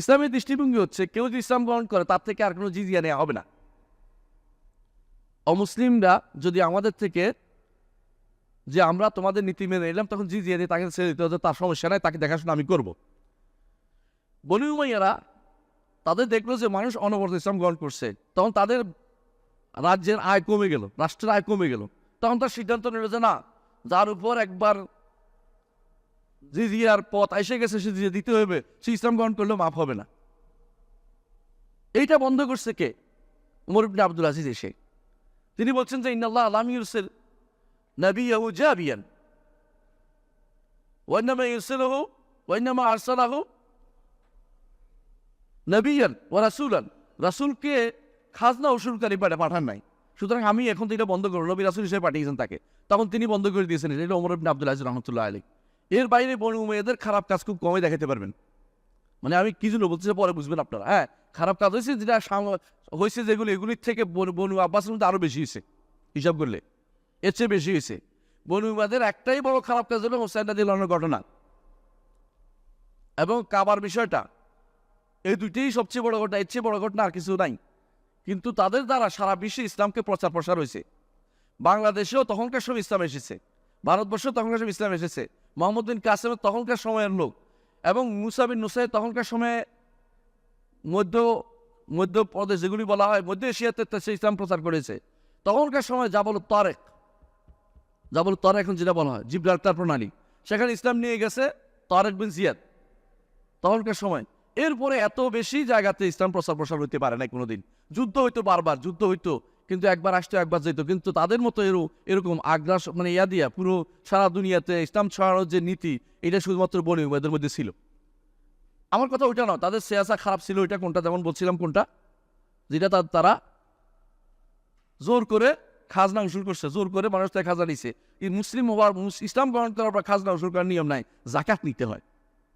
ইসলামের দৃষ্টিভঙ্গি হচ্ছে, কেউ যদি ইসলাম গ্রহণ করে, তার থেকে আর কোনো জিজিয়া নেওয়া হবে না। অমুসলিমরা যদি আমাদের থেকে যে আমরা তোমাদের নীতি মেনে নিলাম, তখন জিজিয়া দিয়ে তাকে ছেড়ে দিতে হতো তার সমস্যা নাই, তাকে দেখাশোনা আমি করব। বনি উমাইয়ারা তাদের দেখল যে মানুষ অনবরত ইসলাম গ্রহণ করছে, তখন তাদের রাজ্যের আয় কমে গেল, রাষ্ট্রের আয় কমে গেল। তখন তার সিদ্ধান্ত নিল যে না, যার উপর একবার জিজিয়ার পথ এসে গেছে, সে জিজিয়া দিতে হবে সে ইসলাম গ্রহণ করলেও মাফ হবে না। এইটা বন্ধ করছে কে? উমর ইবনে আব্দুল আজিজ এসে। তিনি বলছেন যে, ইন্নাল্লাহ আলাম ইউরসেল নবিয়াহু জাবিয়ান। ওয়ান্নামা ইউরসেলহু ওয়ান্নামা আরসালাহু নবিয়ান ও রাসুলান। রাসুলকে খাজনা উসুলকারী পাঠা পাঠান নাই। সুতরাং আমি এখন তো এটা বন্ধ করব। নবী রাসুল হিসেবে পাঠিয়েছেন তাকে। তখন তিনি বন্ধ করে দিয়েছেন। এটা ওমর আব্দুল আজিজ রহমতুল্লাহ আলী এর বাইরে বনু উমেদের খারাপ কাজ খুব কমই দেখাতে পারবেন। মানে আমি কি জন্য বলছি পরে বুঝবেন আপনারা। হ্যাঁ খারাপ কাজ হয়েছে যেটা হয়েছে যেগুলো, এগুলির থেকে বনু- আব্বাসের মধ্যে আরও বেশি হয়েছে, হিসাব করলে। এর চেয়ে বেশি হয়েছে। বনু উমাদের একটাই বড় খারাপ কাজ হলো হোসেন দিলানোর ঘটনা। এবং কাবার বিষয়টা, এই দুইটাই সবচেয়ে বড় ঘটনা, এর চেয়ে বড় ঘটনা আর কিছু নাই। কিন্তু তাদের দ্বারা সারা বিশ্বে ইসলামকে প্রচার প্রসার হয়েছে। বাংলাদেশেও তখনকার সময় ইসলাম এসেছে। ভারতবর্ষেও তখনকার সময় ইসলাম এসেছে। মোহাম্মদ বিন কাসেমের তখনকার সময়ের লোক এবং মুসা বিন নুসাইদ তখনকার সময়ে মধ্য, মধ্যপ্রদেশ যেগুলি বলা হয়, মধ্য এশিয়াতে সে ইসলাম প্রচার করেছে। তখনকার সময় জাবল তারেক জাবল তারেক এখন যেটা বলা হয় জিব্রাল্টার প্রণালী। সেখানে ইসলাম নিয়ে গেছে তারেক বিন জিয়াদ তখনকার সময়। এরপরে এত বেশি জায়গাতে ইসলাম প্রচার প্রসার হইতে পারে না কোনোদিন। যুদ্ধ হইতো বারবার, যুদ্ধ হইতো কিন্তু একবার আসতো, একবার যেত কিন্তু তাদের মতো এরো এরকম আগ্রাস মানে ইয়া দিয়া পুরো সারা দুনিয়াতে ইসলাম ছড়ানোর যে নীতি, এটা শুধুমাত্র বনি উমেদের মধ্যে ছিল। আমার কথা ওইটা না তাদের সেয়াসা খারাপ ছিল, ওইটা কোনটা? যেমন বলছিলাম কোনটা? যেটা তারা জোর করে খাজনা উসুল করছে, জোর করে মানুষ থেকে খাজনা নিছে মুসলিম হওয়ার ইসলাম গ্রহণ করার পর খাজনা উসুল করার নিয়ম নাই জাকাত নিতে হয়।